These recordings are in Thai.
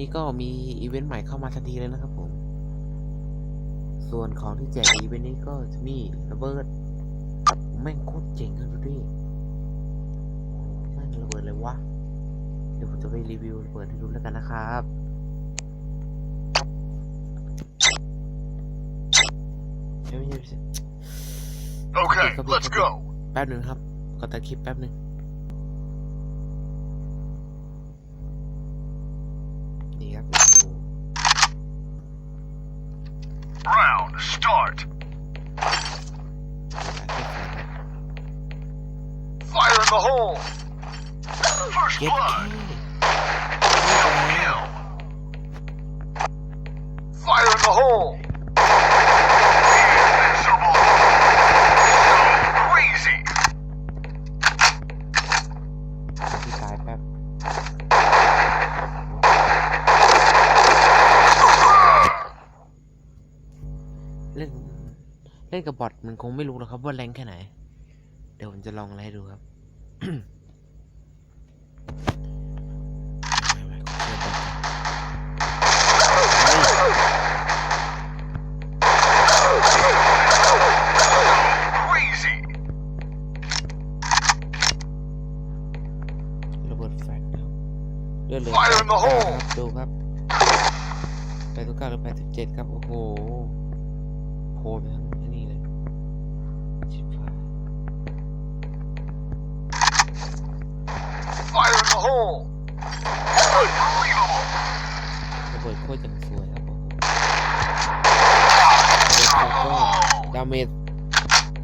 นี้ก็มีอีเวนต์ใหม่เข้ามาทันทีเลยนะครับผม ส่วนของที่แจกอีเวนต์นี้ก็จะมีระเบิดแม่งโคตรเจ๋งครับดูดิโอ้โหแม่งระเบิดเลยวะ เดี๋ยวผมจะไปรีวิวระเบิดให้ดูแล้วกันนะครับเฮ้ยไม่ใช่ไม่ใช่ Okay, let's go. แป๊บหนึ่งครับ ก็ตัดคลิปแป๊บหนึ่ง Round start. หลายเพื่อนครับ Fire in the hole. First เย็ด blood. แค่ Kill. Fire in the hole. เล่นกับบอทมันคงไม่รู้หรอกครับว่าแรงแค่ไหน เดี๋ยวผมจะลองอะไรให้ดูครับไม่ไม่ขอเชื่อก่อนเฮ้ย Crazy. ระเบิดแฟลชครับเลือดเหลือ Fire in the hole ครับดูครับแปดสิบเก้าหรือแปดสิบเจ็ดครับ โอ้โห โผล่ไปทั้งไอ้นี่เลยชิบหาย Fire in the hole. Unbelievable. ระเบิดโคตรจังสวยครับโอ้โหระเบิดแฟลชก็ดาเมจ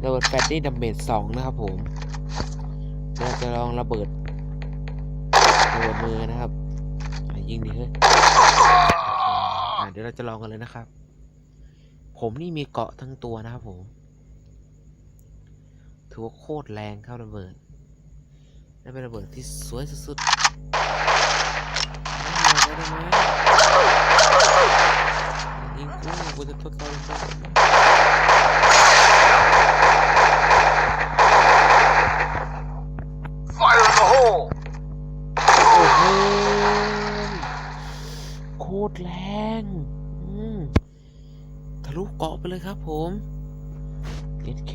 ระเบิดแฟลชนี่ดาเมจสองนะครับผมเดี๋ยวเราจะลองระเบิดระเบิดมือนะครับอะยิงดิเฮ้ยอะเดี๋ยวเราจะลองกันเลยนะครับ ผมนี่มีเกาะทั้งตัวนะครับผม ถือว่าโคตรแรงครับระเบิดและเป็นระเบิดที่สวยสุดๆได้ไหมยิงกูกูจะทดสอบระเบิด Fire in the hole. โคตรแรง อืม ลุเกาะไปเลยครับผมเอเค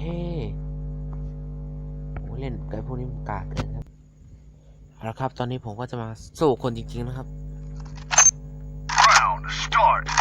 โอ้เล่นไก่พวกนี้มันกากเกินครับเอาละครับ ตอนนี้ผมก็จะมาสู้คนจริงๆนะครับ Round start.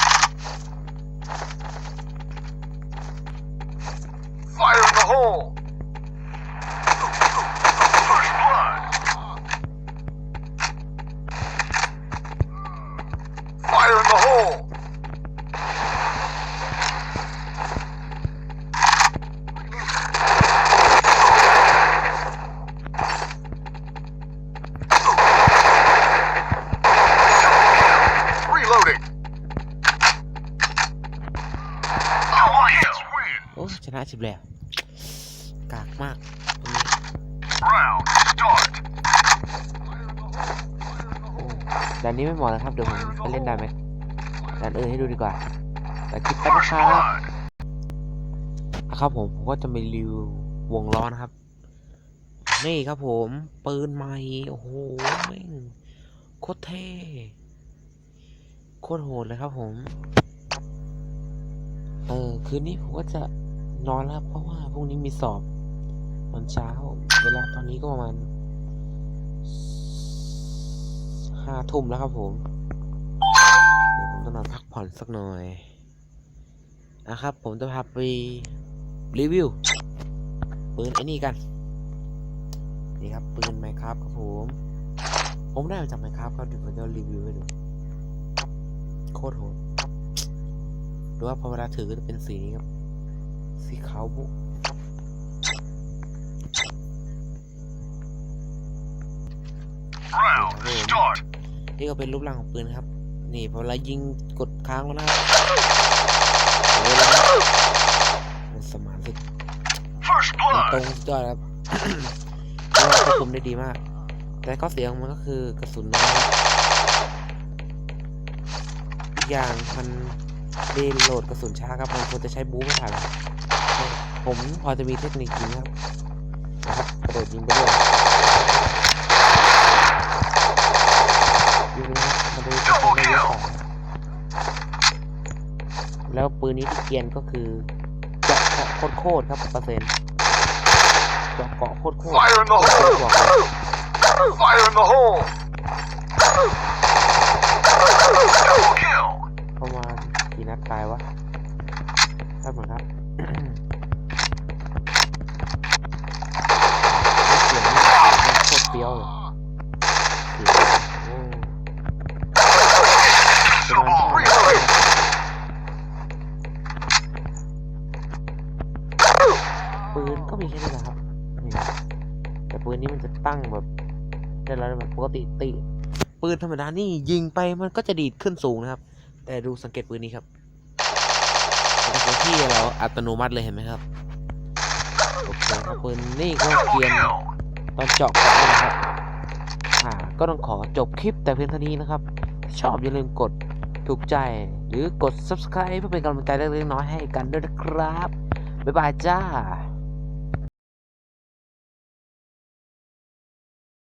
อ้ชนะชิบแล้วกากมากตรงนี้ด่านนี้ไม่เหมาะนะครับเดี๋ยวผมไปเล่นได้ไหมด่านอื่นให้ดูดีกว่าแต่คลิปแป๊บนะครับ blood. อะครับผมผมก็จะมีรีวิววงล้อนะครับ นี่ครับผมปืนใหม่โอ้โหแม่งโคตรเท่โคตรโหดเลยครับผม เออคืนนี้ผมก็จะ นอนแล้วเพราะว่าพรุ่งนี้มีสอบตอนเช้า เวลาตอนนี้ก็ประมาณห้าทุ่มแล้วครับผม เดี๋ยวผมต้องนอนพักผ่อนสักหน่อยนะครับผมจะพาไปรีวิวปืนไอ้นี่กันนี่ครับปืนไมครับครับผม ผมได้มาจากไมครับครับเดี๋ยวผมจะรีวิวให้ดูโคตรโหดดูว่าพอเวลาถือก็จะเป็นสีนี้ครับ สีขาวบุ Round start. นี่ก็เป็นรูปร่างของปืนครับ นี่พอเวลายิงกดค้างไว้นะครับโอ้ยมันสมานสุด First มันตรง blood. สุดยอดครับเพราะว่าควบคุมได้ดีมาก แต่ข้อเสียของมันก็คือกระสุนน้อยครับอีกอย่างมันรีโหลดกระสุนช้าครับมันควรจะใช้บู๊ไม่ทัน ผมพอจะมีเทคนิคยิงครับนะครับกระโดดยิงไปด้วยยิงนะครับมาดูกระสุนระยะสองแล้วปืนนี้ที่เกียนก็คือเจาะเกาะโคตรครับเปอร์เซ็นต์เจาะเกาะโคตรๆ Fire in the บอกเลย Fire in the hole! Double kill! ประมาณกี่นัดตายวะครับเหมือนครับ เสียงนี่โคตรเปรี้ยวเลยเสียงโอ้ประมาณ Double ห้านัด reload! ปืนก็มีแค่นี้แหละครับนี่แต่ปืนนี้มันจะตั้งแบบได้แล้วแบบปกติติปืนธรรมดานี่ยิงไปมันก็จะดีดขึ้นสูงนะครับ แต่ดูสังเกตปืนนี้ครับเป็นตัวที่เราอัตโนมัติเลยเห็นไหมครับโอเคครับปืนนี่ก็ Double เกรียน kill! ตอนเจาะกันนะครับอ่าก็ต้องขอจบคลิปแต่เพียงเท่านี้นะครับ ชอบอย่าลืมกดถูกใจหรือกด subscribe เพื่อเป็นกำลังใจเล็กๆน้อยให้กันด้วยนะครับ บ๊ายบายจ้า